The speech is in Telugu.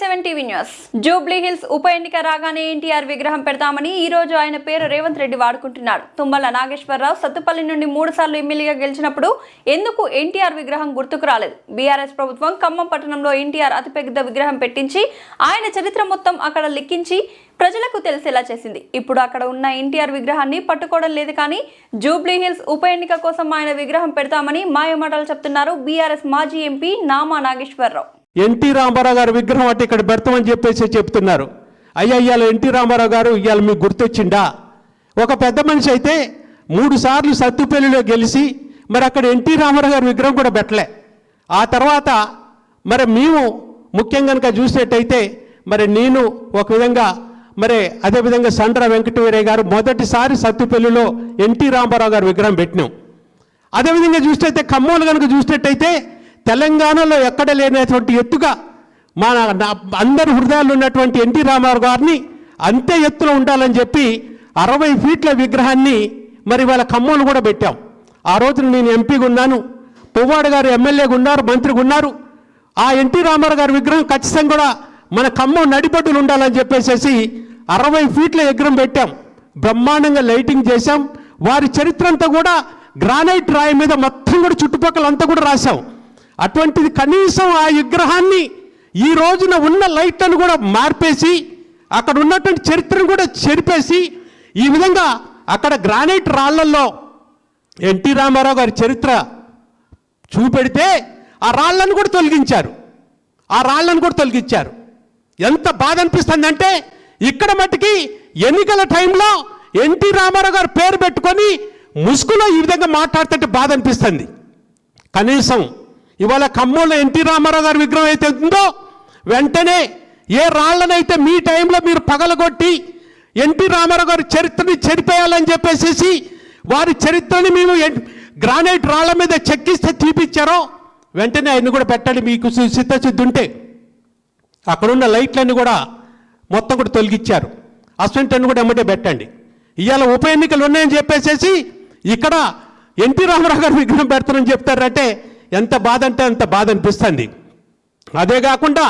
Seven TV news. Jubilee Hills ఉప ఎన్నిక రాగానే ఎన్టీఆర్ విగ్రహం పెడతామని ఈ రోజు ఆయన పేరు రేవంత్ రెడ్డి వాడుకుంటున్నారు తుమ్మల నాగేశ్వరరావు సత్తుపల్లి నుండి మూడు సార్లు ఎమ్మెల్యేగా గెలిచినప్పుడు ఎందుకు ఎన్టీఆర్ విగ్రహం గుర్తుకు రాలేదు? బీఆర్ఎస్ ప్రభుత్వం ఖమ్మం పట్టణంలో ఎన్టీఆర్ అతిపెద్ద విగ్రహం పెట్టించి ఆయన చరిత్ర మొత్తం అక్కడ లిఖించి ప్రజలకు తెలిసేలా చేసింది. ఇప్పుడు అక్కడ ఉన్న ఎన్టీఆర్ విగ్రహాన్ని పట్టుకోవడం లేదు కానీ జూబ్లీ హిల్స్ ఉప ఎన్నిక కోసం ఆయన విగ్రహం పెడతామని మాయమాటలు చెప్తున్నారు బీఆర్ఎస్ మాజీ ఎంపీ నామా నాగేశ్వరరావు. ఎన్టీ రామారావు గారి విగ్రహం అంటే ఇక్కడ పెడతామని చెప్పేసి చెప్తున్నారు. అయ్యా ఇవాళ ఎన్టీ రామారావు గారు ఇవాళ మీకు గుర్తొచ్చిండా ఒక పెద్ద మనిషి అయితే మూడు సార్లు సత్తుపల్లిలో గెలిచి మరి అక్కడ ఎన్టీ రామారావు గారి విగ్రహం కూడా పెట్టలే. ఆ తర్వాత మరి మేము ముఖ్యంగా కనుక చూసినట్టయితే మరి నేను ఒక విధంగా మరి అదేవిధంగా సండ్ర వెంకటవీరయ్య గారు మొదటిసారి సత్తుపల్లిలో ఎన్టీ రామారావు గారి విగ్రహం పెట్టినాం. అదేవిధంగా చూసినట్టయితే ఖమ్మంలో కనుక చూసినట్టయితే తెలంగాణలో ఎక్కడ లేనటువంటి ఎత్తుగా మన అందరి హృదయాల్లో ఉన్నటువంటి ఎన్టీ రామారావు గారిని అంతే ఎత్తులో ఉండాలని చెప్పి అరవై ఫీట్ల విగ్రహాన్ని మరి వాళ్ళ ఖమ్మంలో కూడా పెట్టాం. ఆ రోజున నేను ఎంపీగా ఉన్నాను. పువ్వాడు గారు ఎమ్మెల్యేగా ఉన్నారు మంత్రిగా ఉన్నారు. ఆ ఎన్టీ రామారావు గారి విగ్రహం ఖచ్చితంగా కూడా మన ఖమ్మం నడిపడ్డులు ఉండాలని చెప్పేసి అరవై ఫీట్ల విగ్రహం పెట్టాం. బ్రహ్మాండంగా లైటింగ్ చేశాం. వారి చరిత్ర అంతా కూడా గ్రానైట్ రాయి మీద మొత్తం కూడా చుట్టుపక్కల అంతా కూడా రాశాం. అటువంటిది కనీసం ఆ విగ్రహాన్ని ఈ రోజున ఉన్న లైట్లను కూడా మార్పేసి అక్కడ ఉన్నటువంటి చరిత్రను కూడా చెరిపేసి ఈ విధంగా అక్కడ గ్రానైట్ రాళ్ళల్లో ఎన్టీ రామారావు గారి చరిత్ర చూపెడితే ఆ రాళ్ళను కూడా తొలగించారు. ఆ రాళ్ళను కూడా తొలగించారు. ఎంత బాధ అనిపిస్తుందంటే ఇక్కడ మట్టుకి ఎన్నికల టైంలో ఎన్టీ రామారావు గారు పేరు పెట్టుకొని ముసుగులో ఈ విధంగా మాట్లాడుతుంటే బాధ అనిపిస్తుంది. కనీసం ఇవాళ ఖమ్మంలో ఎన్టీ రామారావు గారి విగ్రహం అయితే ఉందో వెంటనే ఏ రాళ్ళనైతే మీ టైంలో మీరు పగలగొట్టి ఎన్టీ రామారావు గారి చరిత్రని చెరిపేయాలని చెప్పేసి వారి చరిత్రని మేము గ్రానైట్ రాళ్ళ మీద చెక్కిస్తే తీపిచ్చారో వెంటనే ఆయన్ని కూడా పెట్టండి మీకు సిద్ధసిద్ధి ఉంటే. అక్కడున్న లైట్లన్నీ కూడా మొత్తం కూడా తొలగించారు అసెంట్ కూడా ఎమ్మటే పెట్టండి. ఇవాళ ఉప ఎన్నికలు ఉన్నాయని చెప్పేసేసి ఇక్కడ ఎన్టీ రామారావు గారు విగ్రహం పెడతారని చెప్తారంటే ఎంత బాధ అంటే అంత బాధ అనిపిస్తుంది. అదే కాకుండా